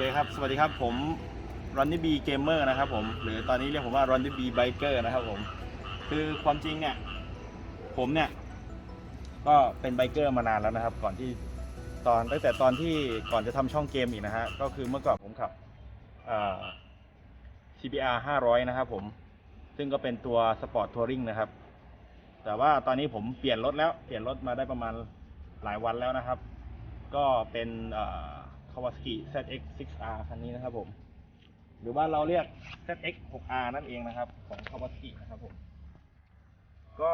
เคครับ สวัสดีครับ ผม r o n n y B Gamer นะครับผม หรือตอนนี้เรียกผมว่า r o n n y B Biker นะครับผม คือความจริงเนี่ย ผมเนี่ย ก็เป็นไบเกอร์มานานแล้วนะครับ ก่อนที่ตอนตั้งแต่ตอนที่ก่อนจะทำช่องเกมอีกนะฮะ ก็คือเมื่อก่อนผมขับ CBR 500 นะครับผม ซึ่งก็เป็นตัวสปอร์ตทัวริงนะครับ แต่ว่าตอนนี้ผมเปลี่ยนรถแล้ว เปลี่ยนรถมาได้ประมาณหลายวันแล้วนะครับ ก็เป็นเอ่อ Kawasaki ZX 6R คันนี้นะครับผม หรือว่าเราเรียก ZX 6R นั่นเองนะครับ ของ Kawasaki นะครับผม ก็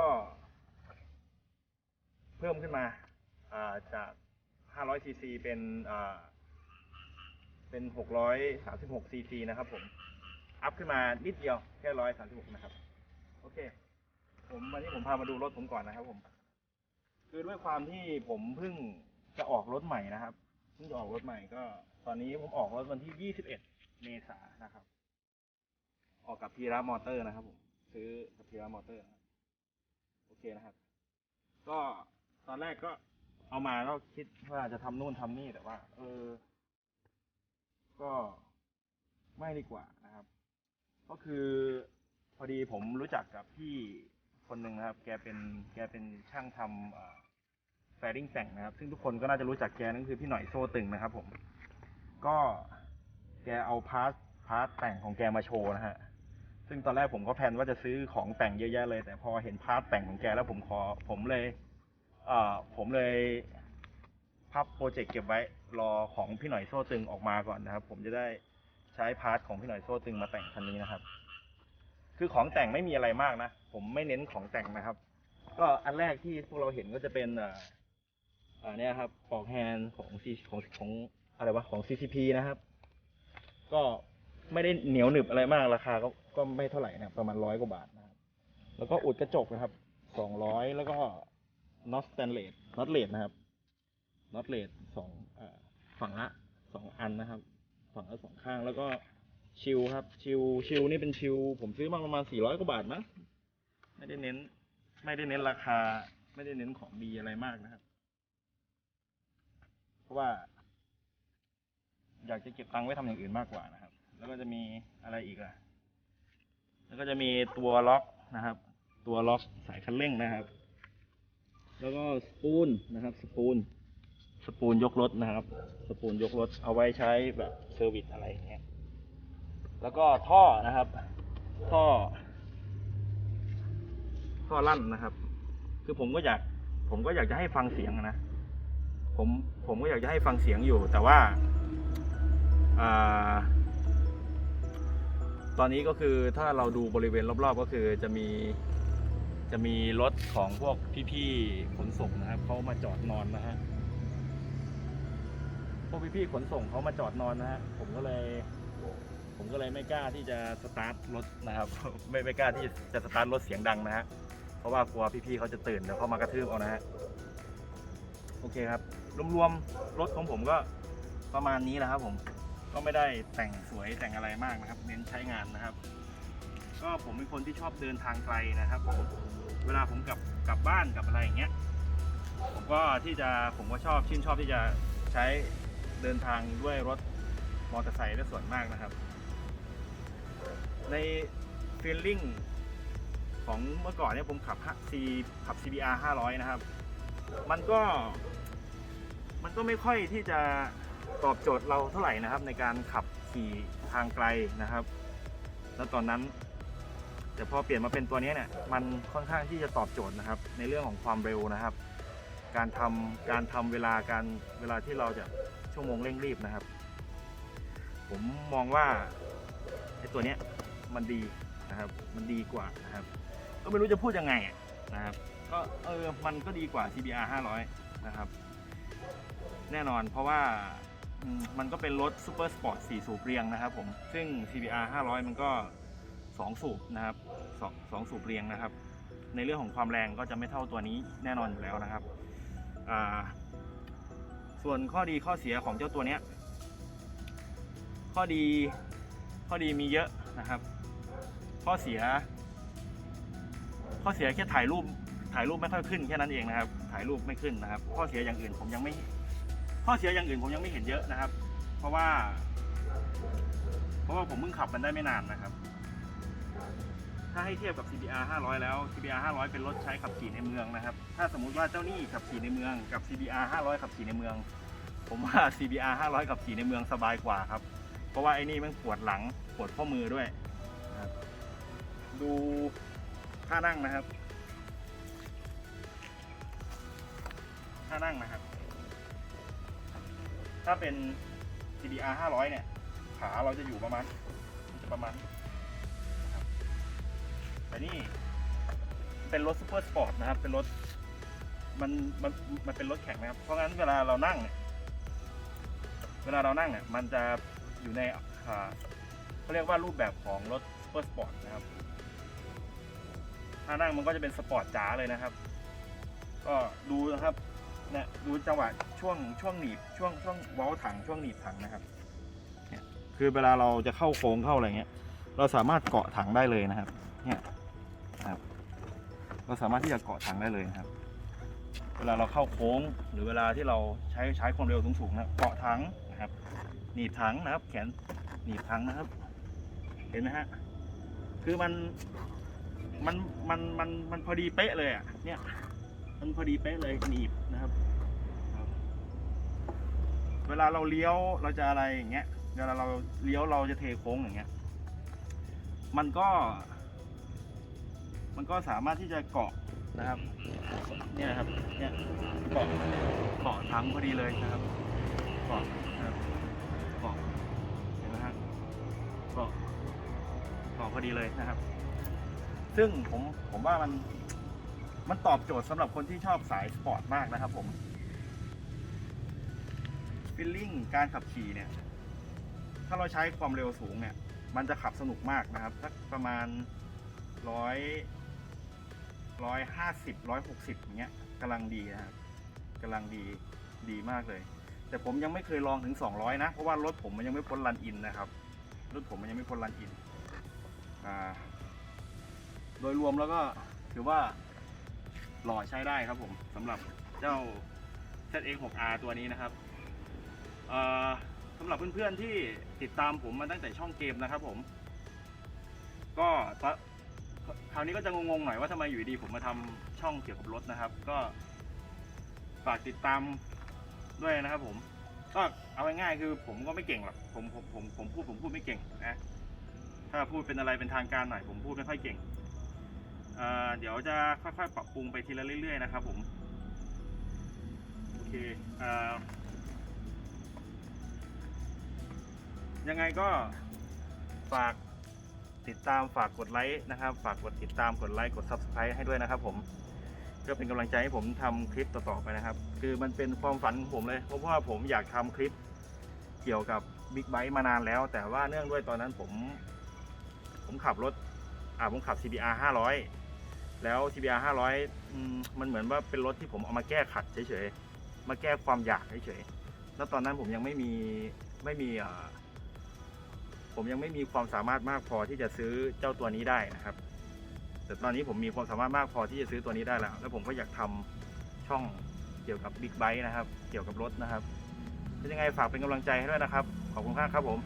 เพิ่มขึ้นมาจาก 500 cc เป็นเป็น 636 cc นะครับผม อัพขึ้นมานิดเดียวแค่ 136 นะครับ โอเค ผมวันนี้ผมพามาดูรถผมก่อนนะครับผม คือด้วยความที่ผมเพิ่งจะออกรถใหม่นะครับ เพิ่งจะออกรถใหม่ก็ ตอนนี้ผมออกรถวันที่ 21 เมษายนนะครับ ออกกับพีระมอเตอร์นะครับผมซื้อกับพีระมอเตอร์โอเคนะครับ ก็ตอนแรกก็เอามาก็คิดว่าจะทำนู่นทำนี่แต่ว่า เออ ก็ไม่ดีกว่านะครับ ก็คือพอดีผมรู้จักกับพี่คนหนึ่งนะครับ แกเป็นแกเป็นช่างทำ ฟริงแต่งนะครับซึ่งทุกคนก็น่าจะรู้จักแกนั่นคือพี่หน่อยโซ่ตึงนะครับ ผม ก็แกเอาพาร์ทพาร์ทแต่งของแกมาโชว์นะฮะซึ่งตอนแรกผมก็แพลนว่าจะซื้อของแต่งเยอะแยะเลย แต่พอเห็นพาร์ทแต่งของแกแล้วผมขอผมเลยเอ่อผมเลยพับโปรเจกต์เก็บไว้รอของพี่หน่อยโซ่ตึงออกมาก่อนนะครับ ผมจะได้ใช้พาร์ทของพี่หน่อยโซ่ตึงมาแต่งคันนี้นะครับ คือของแต่งไม่มีอะไรมากนะ ผมไม่เน้นของแต่งนะครับ ก็อันแรกที่พวกเราเห็นก็จะเป็นเอ่าเนี่ยครับปอกแฮนของ C ของของอะไรวะของ CCP นะครับ ก็ไม่ได้เหนียวหนึบอะไรมากราคาก็ก็ไม่เท่าไหร่นะครับประมาณร้อยกว่าบาทนะครับ แล้วก็อุดกระจกนะครับสองร้อยแล้วก็น็อตสแตนเลสน็อตเลสนะครับน็อตเลสสองอ่อฝั่งละสองอันนะครับ ฝั่งละสองข้างแล้วก็ชิลครับชิลชิลนี่เป็นชิลผมซื้อมาประมาณสี่ร้อยกว่าบาทมั้งไม่ได้เน้น ไม่ได้เน้นราคา ไม่ได้เน้นของดีอะไรมากนะครับ เพราะว่า อยากจะเก็บตังค์ไว้ทำอย่างอื่นมากกว่านะครับ แล้วก็จะมีอะไรอีกล่ะ แล้วก็จะมีตัวล็อกนะครับ ตัวล็อกสายคันเร่งนะครับ แล้วก็สปูนนะครับ สปูน สปูนยกรถนะครับ สปูนยกรถเอาไว้ใช้แบบเซอร์วิสอะไรอย่างเงี้ย แล้วก็ท่อนะครับ ท่อ ท่อลั่นนะครับ คือผมก็อยาก ผมก็อยากจะให้ฟังเสียงนะ ผมผมก็อยากจะให้ฟังเสียงอยู่ แต่ว่าอตอนนี้ก็คือถ้าเราดูบริเวณรอบๆก็คือจะมีจะมีรถของพวกพี่ๆขนส่งนะครับเขามาจอดนอนนะฮะพวกพี่ๆขนส่งเขามาจอดนอนนะฮะผมก็เลย ผมก็เลยไม่กล้าที่จะสตาร์ทรถนะครับ ไม่ไม่กล้าที่จะสตาร์ทรถเสียงดังนะฮะเพราะว่ากลัวพี่ๆเขาจะตื่นเดี๋ยวเขามากระทืบเอานะฮะโอเคครับ รวมๆรถของผมก็ประมาณนี้แหละครับผมก็ไม่ได้แต่งสวยแต่งอะไรมากนะครับ เน้นใช้งานนะครับ ก็ผมเป็นคนที่ชอบเดินทางไกลนะครับผมเวลาผมกลับกลับบ้านกลับอะไรอย่างเงี้ยผมก็ที่จะผมก็ชอบชื่นชอบที่จะใช้เดินทางด้วยรถมอเตอร์ไซค์ได้ส่วนมากนะครับ ในฟีลลิ่งของเมื่อก่อนเนี่ยผมขับ C ขับ CBR 500 นะครับ มันก็ มันก็ไม่ค่อยที่จะตอบโจทย์เราเท่าไหร่นะครับ ในการขับขี่ทางไกลนะครับ แล้วตอนนั้น แต่พอเปลี่ยนมาเป็นตัวนี้เนี่ยมันค่อนข้างที่จะตอบโจทย์นะครับ ในเรื่องของความเร็วนะครับ การทำการทำเวลาการเวลาที่เราจะชั่วโมงเร่งรีบนะครับ ผมมองว่าไอ้ตัวเนี้ยมันดีนะครับ มันดีกว่านะครับ ก็ไม่รู้จะพูดยังไงนะครับ ก็เออมันก็ดีกว่า CBR 500 นะครับ แน่นอน เพราะว่ามันก็เป็นรถซูเปอร์สปอร์ต4สูบเรียงนะครับผม ซึ่ง CBR 500 มันก็ 2 สูบนะครับสองสองสูบเรียงนะครับ ในเรื่องของความแรงก็จะไม่เท่าตัวนี้แน่นอนอยู่แล้วนะครับ ส่วนข้อดีข้อเสียของเจ้าตัวเนี้ย ข้อดีข้อดีมีเยอะนะครับ ข้อเสีย ข้อเสียแค่ถ่ายรูปถ่ายรูปไม่ค่อยขึ้นแค่นั้นเองนะครับ ถ่ายรูปไม่ขึ้นนะครับ ข้อเสียอย่างอื่นผมยังไม่ ข้อเสียอย่างอื่นผมยังไม่เห็นเยอะนะครับ เพราะว่า เพราะว่าผมเพิ่งขับมันได้ไม่นานนะครับ ถ้าให้เทียบกับ CBR 500 แล้ว CBR 500 เป็นรถใช้ขับขี่ในเมืองนะครับ ถ้าสมมุติว่าเจ้านี้ขับขี่ในเมืองกับ CBR 500 ขับขี่ในเมือง ผมว่า CBR 500 ขับขี่ในเมืองสบายกว่าครับ เพราะว่าไอ้นี่มันปวดหลังปวดข้อมือด้วยดูท่านั่งนะครับท่านั่งนะครับ ถ้าเป็น CBR 500 เนี่ย ขาเราจะอยู่ประมาณ มันจะประมาณนะครับแต่นี่ เป็นรถซูเปอร์สปอร์ตนะครับ เป็นรถ มัน มัน มันเป็นรถแข่งนะครับ เพราะงั้นเวลาเรานั่งเนี่ย เวลาเรานั่งเนี่ย มันจะอยู่ในอ่าเขาเรียกว่ารูปแบบของรถซูเปอร์สปอร์ตนะครับ ถ้านั่งมันก็จะเป็นสปอร์ตจ๋าเลยนะครับ ก็ดูนะครับ เนี่ยดูจังหวะช่วงช่วงหนีบช่วงช่วงเว้าถังช่วงหนีบถังนะครับเนี่ยคือเวลาเราจะเข้าโค้งเข้าอะไรเงี้ย เราสามารถเกาะถังได้เลยนะครับ เนี่ยครับ เราสามารถที่จะเกาะถังได้เลยนะครับ เวลาเราเข้าโค้งหรือเวลาที่เราใช้ใช้ความเร็วสูงๆนะเกาะถังนะครับ หนีบถังนะครับ แขนหนีบถังนะครับ เห็นไหมฮะคือมันมันมันมันมันพอดีเป๊ะเลยอะเนี่ย มันพอดีเป๊ะเลยหนีบนะครับ วลาเราเลี้ยวเราจะอะไรอย่างเงี้ยเวลาเราเลี้ยวเราจะเทโค้งอย่างเงี้ย มันก็ มันก็สามารถที่จะเกาะนะครับ เนี่ยนะครับ เนี่ยเกาะเกาะทั้งพอดีเลยนะครับเกาะนะครับเกาะเห็นไหมฮะเกาะเกาะพอดีเลยนะครับ ซึ่งผมผมว่ามันมันตอบโจทย์สำหรับคนที่ชอบสายสปอร์ตมากนะครับผม ฟีลลิ่งการขับขี่เนี่ย ถ้าเราใช้ความเร็วสูงเนี่ย มันจะขับสนุกมากนะครับสักประมาณร้อยร้อยห้าสิบร้อยหกสิบอย่างเงี้ยกำลังดีนะครับกำลังดีดีมากเลย แต่ผมยังไม่เคยลองถึง200นะ เพราะว่ารถผมมันยังไม่พ้นรันอินนะครับรถผมมันยังไม่พ้นรันอินอ่าโดยรวมแล้วก็ถือว่าหล่อใช้ได้ครับผมสำหรับเจ้า ZX6R ตัวนี้นะครับ สำหรับเพื่อนๆที่ติดตามผมมาตั้งแต่ช่องเกมนะครับผม ก็คราวนี้ก็จะงงๆหน่อยว่าทำไมอยู่ดีผมมาทำช่องเกี่ยวกับรถนะครับ ก็ฝากติดตามด้วยนะครับผม ก็เอาง่ายๆคือผมก็ไม่เก่งหรอกผมผมผมผมพูดผมพูดไม่เก่งนะถ้าพูดเป็นอะไรเป็นทางการหน่อยผมพูดไม่ค่อยเก่งเเดี๋ยวจะค่อยๆ ปรับปรุงไปทีละเรื่อยๆนะครับผม โอเคเอ่อ ยังไงก็ฝากติดตามฝากกดไลค์นะครับ ฝากกดติดตามกดไลค์กด Subscribe ให้ด้วยนะครับ ผมเพื่อเป็นกำลังใจให้ผมทำคลิปต่อๆไปนะครับ คือมันเป็นความฝันของผมเลย เพราะว่าผมอยากทำคลิปเกี่ยวกับบิ๊กไบค์มานานแล้ว แต่ว่าเนื่องด้วยตอนนั้นผม ผมขับรถอ่าผมขับ CBR 500 แล้ว CBR 500อืมมันเหมือนว่าเป็นรถที่ผมเอามาแก้ขัดเฉยๆ มาแก้ความอยากเฉยๆ แล้วตอนนั้นผมยังไม่มีไม่มีอ่า ผมยังไม่มีความสามารถมากพอที่จะซื้อเจ้าตัวนี้ได้นะครับ แต่ตอนนี้ผมมีความสามารถมากพอที่จะซื้อตัวนี้ได้แล้ว แล้วผมก็อยากทำช่องเกี่ยวกับบิ๊กไบค์นะครับ เกี่ยวกับรถนะครับเป็นยังไงฝากเป็นกำลังใจให้ด้วยนะครับ ขอบคุณมากครับผม